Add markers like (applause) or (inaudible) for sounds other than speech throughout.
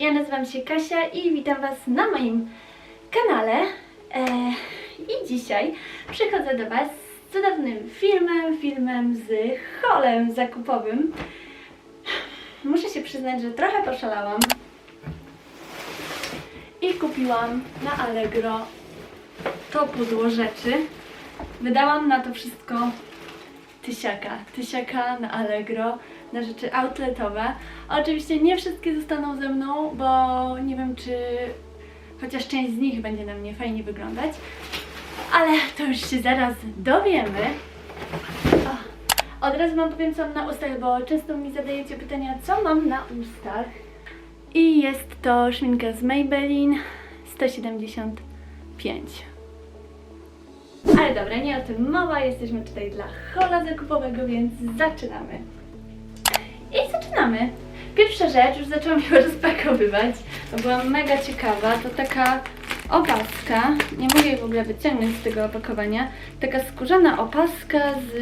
ja nazywam się Kasia i witam Was na moim kanale. E, I dzisiaj przychodzę do Was z cudownym filmem, filmem z holem zakupowym. Muszę się przyznać, że trochę poszalałam i kupiłam na Allegro to pudło rzeczy. Wydałam na to wszystko tysiaka. Tysiaka na Allegro, na rzeczy outletowe. Oczywiście nie wszystkie zostaną ze mną, bo nie wiem, czy chociaż część z nich będzie na mnie fajnie wyglądać. Ale to już się zaraz dowiemy. O, od razu Wam powiem, co mam na ustach, bo często mi zadajecie pytania, co mam na ustach. I jest to szminka z Maybelline 175. Ale dobra, nie o tym mowa, jesteśmy tutaj dla hola zakupowego, więc zaczynamy. I zaczynamy. Pierwsza rzecz, już zaczęłam ją (laughs) rozpakowywać, bo byłam mega ciekawa, to taka opaska, nie mogę jej w ogóle wyciągnąć z tego opakowania, taka skórzana opaska z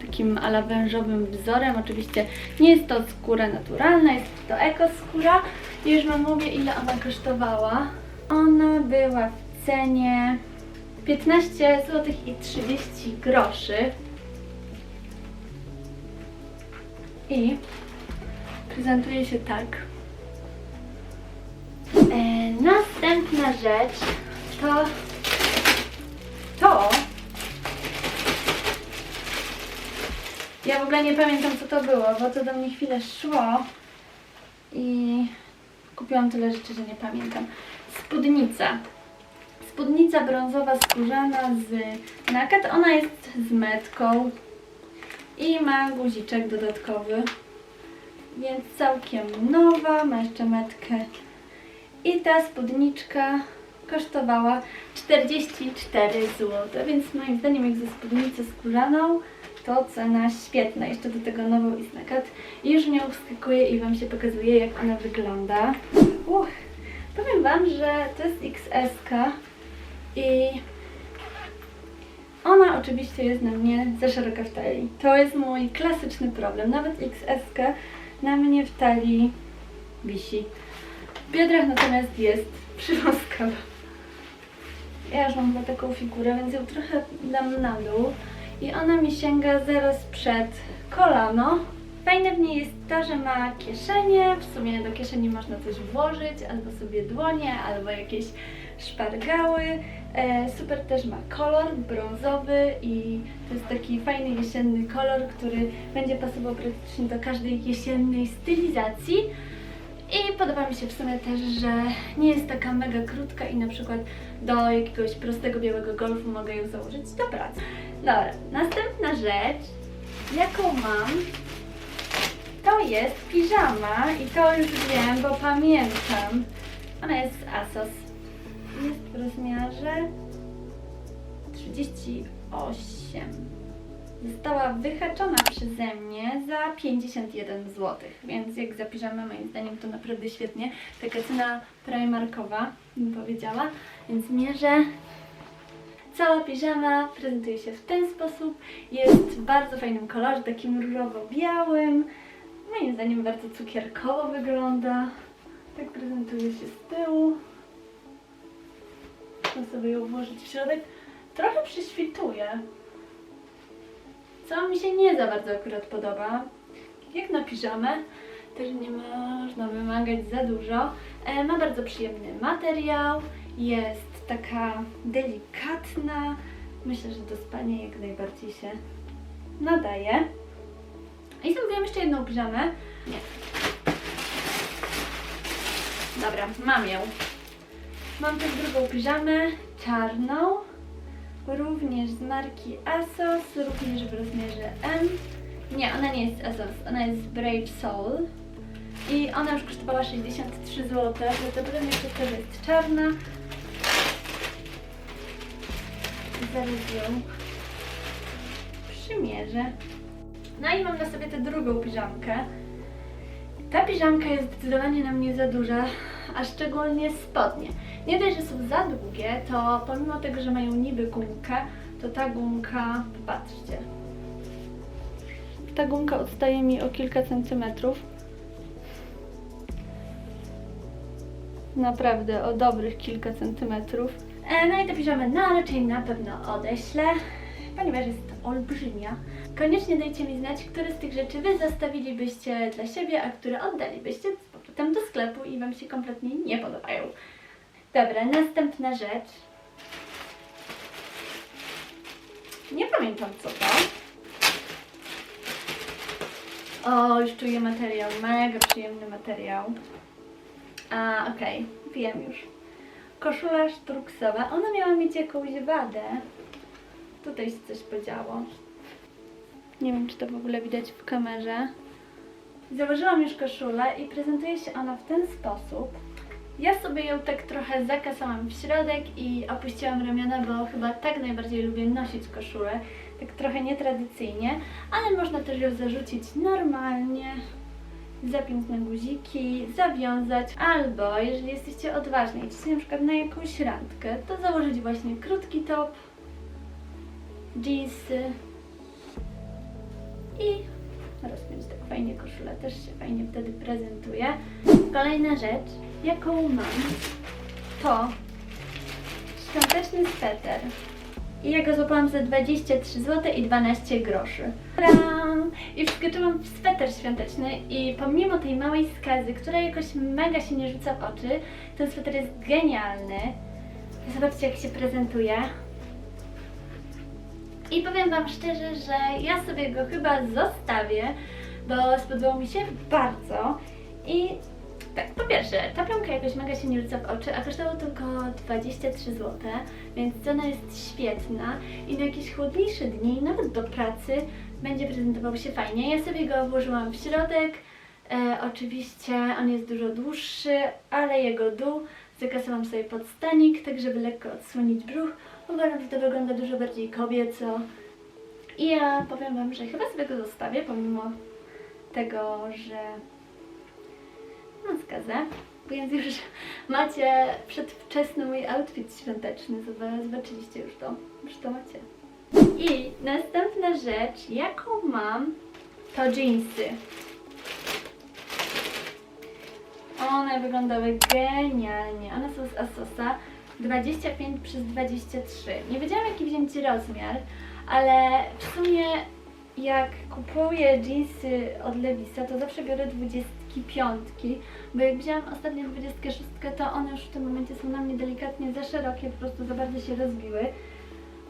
takim ala wężowym wzorem, oczywiście nie jest to skóra naturalna, jest to ekoskóra już Wam mówię ile ona kosztowała. Ona była w cenie 15 zł i 30 groszy. I prezentuje się tak. E, następna rzecz to to. Ja w ogóle nie pamiętam co to było, bo to do mnie chwilę szło i kupiłam tyle rzeczy, że nie pamiętam. Spódnica. Spódnica brązowa skórzana z nakat. Ona jest z metką i ma guziczek dodatkowy. Więc całkiem nowa, ma jeszcze metkę. I ta spódniczka kosztowała 44 zł, więc moim zdaniem jak za spódnicę skórzaną to cena świetna. Jeszcze do tego nową Isnakat. I już mnie wskakuje i Wam się pokazuje jak ona wygląda. Uch, powiem Wam, że to jest XS i ona oczywiście jest na mnie za szeroka w talii. To jest mój klasyczny problem. Nawet XS na mnie w talii wisi. W biodrach natomiast jest przywąska. Ja już mam taką figurę, więc ją trochę dam na dół. I ona mi sięga zaraz przed kolano. Fajne w niej jest to, że ma kieszenie. W sumie do kieszeni można coś włożyć, albo sobie dłonie, albo jakieś szpargały. E, super też ma kolor brązowy i to jest taki fajny jesienny kolor, który będzie pasował praktycznie do każdej jesiennej stylizacji. I podoba mi się w sumie też, że nie jest taka mega krótka i na przykład do jakiegoś prostego białego golfu mogę ją założyć do pracy. Dobra, następna rzecz, jaką mam, to jest piżama i to już wiem, bo pamiętam. Ona jest z Asos. Jest w rozmiarze 38. Została wyhaczona przeze mnie za 51 zł, więc jak za piżamę moim zdaniem to naprawdę świetnie. Taka cena primarkowa, bym powiedziała, więc mierzę. Cała piżama prezentuje się w ten sposób. Jest w bardzo fajnym kolorze, takim różowo-białym. Moim zdaniem bardzo cukierkowo wygląda. Tak prezentuje się z tyłu. Muszę sobie ją włożyć w środek. Trochę przyśwituje. Co mi się nie za bardzo akurat podoba. Jak na piżamę, też nie można wymagać za dużo. E, ma bardzo przyjemny materiał, jest taka delikatna. Myślę, że do spania jak najbardziej się nadaje. I zamówiłam jeszcze jedną piżamę. Nie. Dobra, mam ją. Mam też drugą piżamę, czarną, również z marki Asos, również w rozmiarze M. Nie, ona nie jest Asos, ona jest Brave Soul. I ona już kosztowała 63 zł, prawdopodobnie to, że jest czarna. Zaraz ją przymierzę. No i mam na sobie tę drugą piżamkę. Ta piżamka jest zdecydowanie na mnie za duża, a szczególnie spodnie. Nie dość, że są za długie, to pomimo tego, że mają niby gumkę, to ta gumka, popatrzcie, ta gumka odstaje mi o kilka centymetrów. naprawdę o dobrych kilka centymetrów. E, no i tę piżamę no, raczej na pewno odeślę, ponieważ jest olbrzymia. Koniecznie dajcie mi znać, które z tych rzeczy Wy zostawilibyście dla siebie, a które oddalibyście powrotem do sklepu i Wam się kompletnie nie podobają. Dobra, następna rzecz. Nie pamiętam co to. O, już czuję materiał, mega przyjemny materiał. A, okej, wiem już. Koszula sztruksowa, ona miała mieć jakąś wadę. Tutaj się coś podziało. Nie wiem, czy to w ogóle widać w kamerze. Założyłam już koszulę i prezentuje się ona w ten sposób. Ja sobie ją tak trochę zakasałam w środek i opuściłam ramiona, bo chyba tak najbardziej lubię nosić koszulę. Tak trochę nietradycyjnie, ale można też ją zarzucić normalnie, zapiąć na guziki, zawiązać, albo jeżeli jesteście odważni idziecie na przykład na jakąś randkę, to założyć właśnie krótki top, jeansy i rozpiąć tak fajnie koszulę, też się fajnie wtedy prezentuje. Kolejna rzecz, jaką mam, to świąteczny sweter. I ja go złapałam za 23 zł i 12 groszy. I wskoczyłam w sweter świąteczny i pomimo tej małej skazy, która jakoś mega się nie rzuca w oczy, ten sweter jest genialny. Zobaczcie jak się prezentuje. I powiem Wam szczerze, że ja sobie go chyba zostawię, bo spodobał mi się bardzo. I tak, po pierwsze, ta plamka jakoś mega się nie rzuca w oczy, a kosztowało tylko 23 zł, więc cena jest świetna i na jakieś chłodniejsze dni, nawet do pracy, będzie prezentował się fajnie. Ja sobie go włożyłam w środek, e, oczywiście on jest dużo dłuższy, ale jego dół zakasałam sobie pod stanik, tak żeby lekko odsłonić brzuch. Uważam, że to wygląda dużo bardziej kobieco. I ja powiem Wam, że chyba sobie go zostawię, pomimo tego, że mam skazę. Więc już macie przedwczesny mój outfit świąteczny. Zoba- Zobaczyliście już to. Już to macie. I następna rzecz, jaką mam, to jeansy. One wyglądały genialnie. One są z Asosa 25 przez 23. Nie wiedziałam jaki wziąć rozmiar, ale w sumie jak kupuję jeansy od Levisa, to zawsze biorę 25, bo jak wzięłam ostatnio 26, to one już w tym momencie są na mnie delikatnie za szerokie, po prostu za bardzo się rozbiły.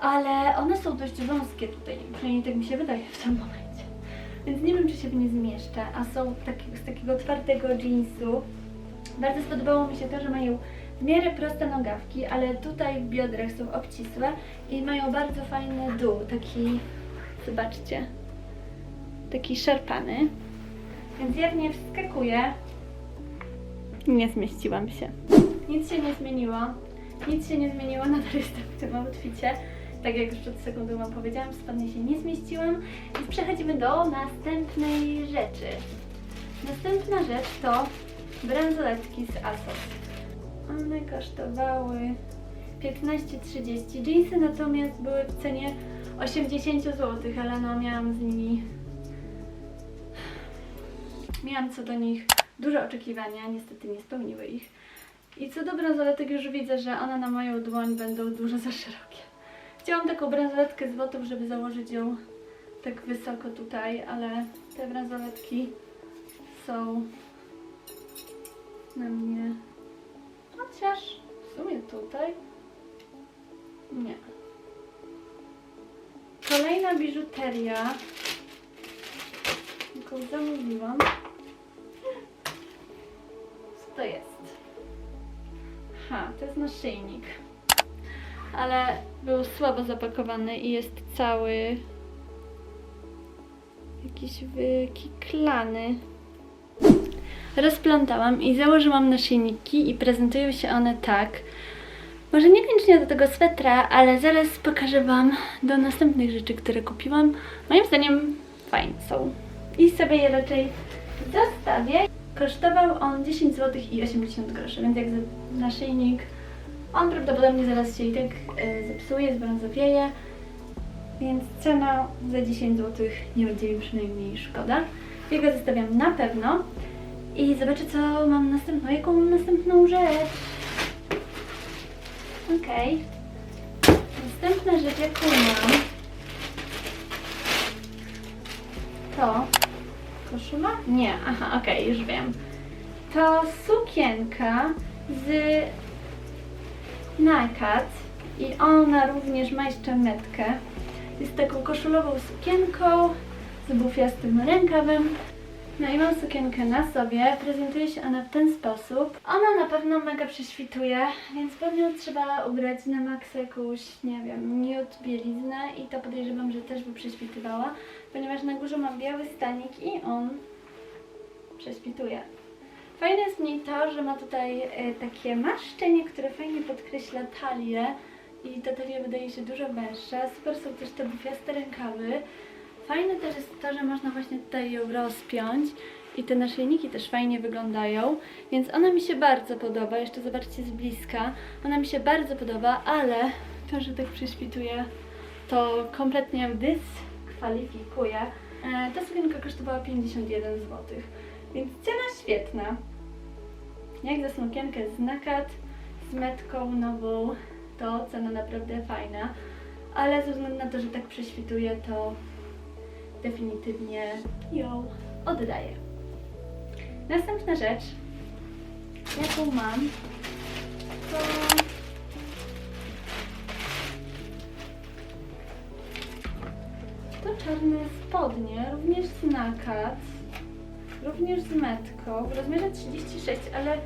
Ale one są dość wąskie tutaj, przynajmniej tak mi się wydaje w tym momencie. Więc nie wiem, czy się w nie zmieszczę, a są taki, z takiego twardego jeansu. Bardzo spodobało mi się to, że mają w miarę proste nogawki, ale tutaj w biodrach są obcisłe i mają bardzo fajny dół, taki, zobaczcie, taki szarpany. Więc ja w nie wskakuję. Nie zmieściłam się. Nic się nie zmieniło. Nic się nie zmieniło, nadal jestem w tym outficie. Tak jak już przed sekundą Wam powiedziałam, w się nie zmieściłam. Więc przechodzimy do następnej rzeczy. Następna rzecz to bransoletki z Asos. One kosztowały 15,30. Jeansy natomiast były w cenie 80 zł, ale no miałam z nimi. Miałam co do nich duże oczekiwania, niestety nie spełniły ich. I co do bransoletek już widzę, że one na moją dłoń będą dużo za szerokie. Chciałam taką bransoletkę z żeby założyć ją tak wysoko tutaj, ale te bransoletki są na mnie. Chociaż w sumie tutaj. Nie. Kolejna biżuteria, jaką zamówiłam. Co to jest? Ha, to jest naszyjnik. Ale był słabo zapakowany i jest cały jakiś wykiklany. Rozplątałam i założyłam naszyjniki i prezentują się one tak. Może niekoniecznie do tego swetra, ale zaraz pokażę Wam do następnych rzeczy, które kupiłam. Moim zdaniem fajne są. I sobie je raczej zostawię. Kosztował on 10 zł i 80 groszy, więc jak za naszyjnik, on prawdopodobnie zaraz się i tak e, zepsuje, zbrązowieje. Więc cena za 10 zł nie będzie mi przynajmniej szkoda. Ja go zostawiam na pewno. I zobaczę, co mam następną, jaką mam następną rzecz. Okej. Następna rzecz, jaką mam, to koszula? Nie, aha, okej, już wiem. To sukienka z Nakat i ona również ma jeszcze metkę. Jest taką koszulową sukienką z bufiastym rękawem. No i mam sukienkę na sobie, prezentuje się ona w ten sposób. Ona na pewno mega prześwituje, więc pewnie trzeba ubrać na maksa jakąś, nie wiem, nude bieliznę i to podejrzewam, że też by prześwitywała, ponieważ na górze mam biały stanik i on prześwituje. Fajne jest w niej to, że ma tutaj e, takie maszczenie, które fajnie podkreśla talię i ta talia wydaje się dużo węższa. Super są też te bufiaste rękawy. Fajne też jest to, że można właśnie tutaj ją rozpiąć i te naszyjniki też fajnie wyglądają, więc ona mi się bardzo podoba. Jeszcze zobaczcie z bliska. Ona mi się bardzo podoba, ale to, że tak prześwituje, to kompletnie dyskwalifikuje. E, Ta sukienka kosztowała 51 zł, więc cena świetna. Jak za sukienkę z nakat, z metką nową, to cena naprawdę fajna. Ale ze względu na to, że tak prześwituje, to definitywnie ją oddaję. Następna rzecz, jaką mam, to to czarne spodnie, również z nakat, również z metką, w rozmiarze 36, ale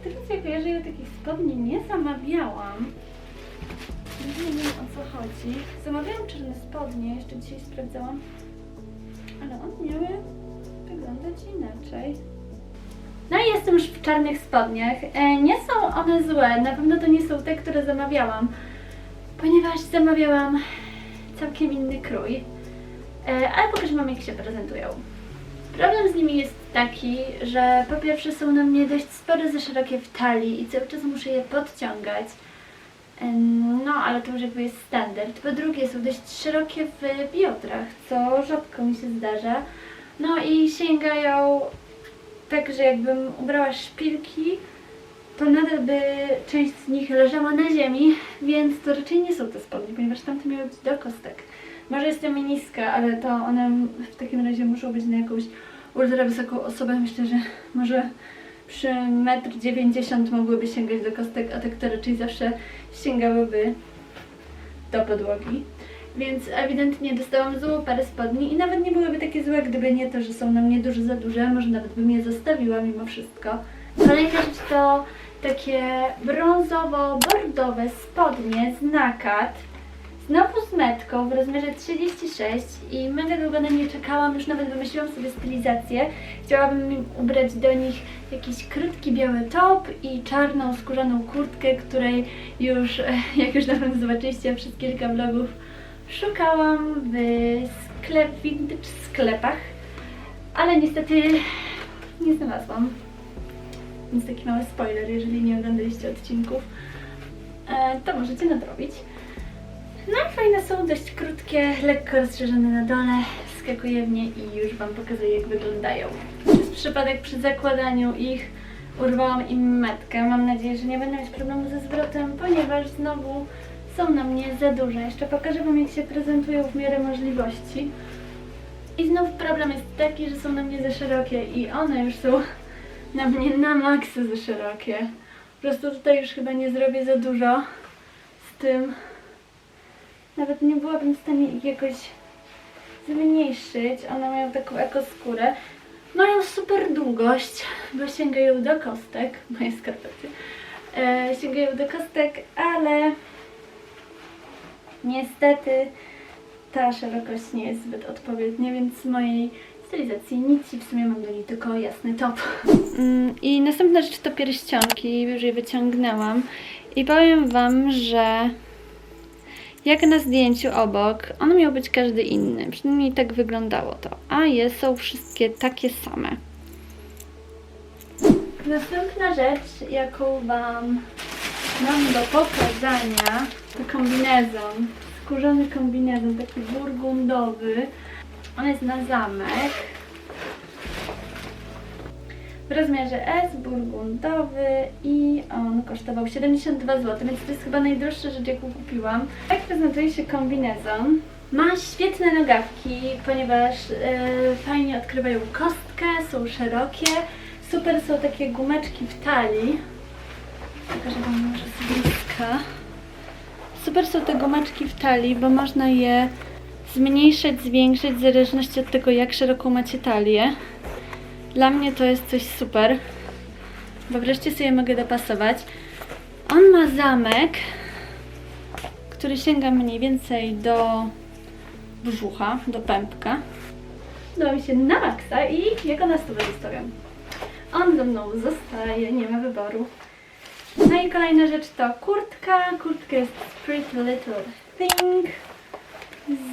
z tego co ja kojarzę, ja takich spodni nie zamawiałam. Nie wiem o co chodzi. Zamawiałam czarne spodnie, jeszcze dzisiaj sprawdzałam, ale one miały wyglądać inaczej. No i jestem już w czarnych spodniach. E, nie są one złe, na pewno to nie są te, które zamawiałam, ponieważ zamawiałam całkiem inny krój. E, ale pokażę Wam, jak się prezentują. Problem z nimi jest taki, że po pierwsze są na mnie dość spore, za szerokie w talii i cały czas muszę je podciągać. No, ale to już jakby jest standard. Po drugie są dość szerokie w biodrach, co rzadko mi się zdarza. No i sięgają tak, że jakbym ubrała szpilki, to nadal by część z nich leżała na ziemi, więc to raczej nie są te spodnie, ponieważ tamte miały być do kostek. Może jestem niska, ale to one w takim razie muszą być na jakąś ultra wysoką osobę. Myślę, że może przy 1,90 m mogłyby sięgać do kostek, a tak to raczej zawsze sięgałyby do podłogi. Więc ewidentnie dostałam złą parę spodni i nawet nie byłyby takie złe, gdyby nie to, że są na mnie dużo za duże. Może nawet bym je zostawiła mimo wszystko. Kolejna rzecz to takie brązowo-bordowe spodnie z nakat. Znowu z metką w rozmiarze 36 i mega długo na nie czekałam, już nawet wymyśliłam sobie stylizację. Chciałabym ubrać do nich jakiś krótki biały top i czarną skórzaną kurtkę, której już, e, jak już na pewno zobaczyliście przez kilka vlogów, szukałam w sklep, vintage sklepach, ale niestety nie znalazłam. Więc taki mały spoiler, jeżeli nie oglądaliście odcinków, e, to możecie nadrobić. No fajne są, dość krótkie, lekko rozszerzone na dole, skakuje w nie i już Wam pokazuję jak wyglądają. Przez przypadek przy zakładaniu ich urwałam im metkę. Mam nadzieję, że nie będę mieć problemu ze zwrotem, ponieważ znowu są na mnie za duże. Jeszcze pokażę Wam jak się prezentują w miarę możliwości. I znów problem jest taki, że są na mnie za szerokie i one już są na mnie na maksa za szerokie. Po prostu tutaj już chyba nie zrobię za dużo z tym. Nawet nie byłabym w stanie ich jakoś zmniejszyć. One mają taką ekoskórę. Mają super długość, bo sięgają do kostek, (laughs) moje skarpety. E, sięgają do kostek, ale niestety ta szerokość nie jest zbyt odpowiednia, więc z mojej stylizacji nic i w sumie mam do niej tylko jasny top. Mm, I następna rzecz to pierścionki, już je wyciągnęłam i powiem Wam, że jak na zdjęciu obok, on miał być każdy inny, przynajmniej tak wyglądało to, a je są wszystkie takie same. Następna rzecz, jaką Wam mam do pokazania, to kombinezon, skórzany kombinezon, taki burgundowy. On jest na zamek. W rozmiarze S, burgundowy i on kosztował 72 zł, więc to jest chyba najdroższa rzecz, jaką kupiłam. Tak prezentuje się kombinezon. Ma świetne nogawki, ponieważ e, fajnie odkrywają kostkę, są szerokie. Super są takie gumeczki w talii. Pokażę Wam może z bliska. Super są te gumeczki w talii, bo można je zmniejszyć, zwiększyć w zależności od tego, jak szeroką macie talię. Dla mnie to jest coś super, bo wreszcie sobie mogę dopasować. On ma zamek, który sięga mniej więcej do brzucha, do pępka. Mi się na maksa i jego na stówę zostawiam. On ze mną zostaje, nie ma wyboru. No i kolejna rzecz to kurtka. Kurtka jest Pretty Little Thing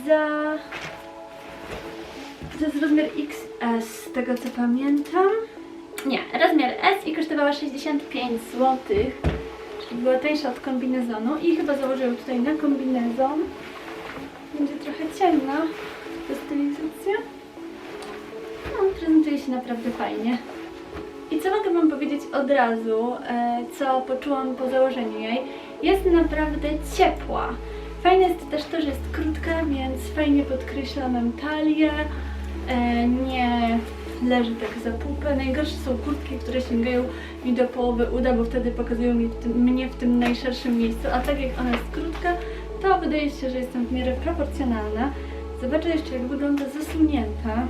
za... To jest rozmiar XS, z tego co pamiętam. Nie, rozmiar S i kosztowała 65 zł, czyli była tańsza od kombinezonu i chyba założę ją tutaj na kombinezon. Będzie trochę ciemna ta stylizacja. No, prezentuje się naprawdę fajnie. I co mogę Wam powiedzieć od razu, e, co poczułam po założeniu jej? Jest naprawdę ciepła. Fajne jest też to, że jest krótka, więc fajnie podkreśla nam talię. E, nie leży tak za pupę. Najgorsze są kurtki, które sięgają mi do połowy uda, bo wtedy pokazują mi w tym, mnie w tym najszerszym miejscu. A tak jak ona jest krótka, to wydaje się, że jestem w miarę proporcjonalna. Zobaczę jeszcze, jak wygląda zasunięta.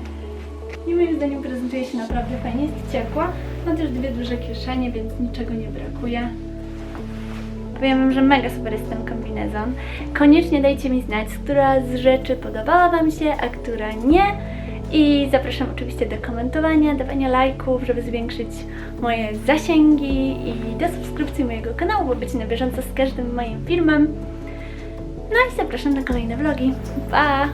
I moim zdaniem prezentuje się naprawdę fajnie, jest ciepła. Ma też dwie duże kieszenie, więc niczego nie brakuje. Powiem wam, że mega super jest ten kombinezon. Koniecznie dajcie mi znać, która z rzeczy podobała Wam się, a która nie. I zapraszam oczywiście do komentowania, dawania lajków, żeby zwiększyć moje zasięgi i do subskrypcji mojego kanału, by być na bieżąco z każdym moim filmem. No i zapraszam na kolejne vlogi. Pa!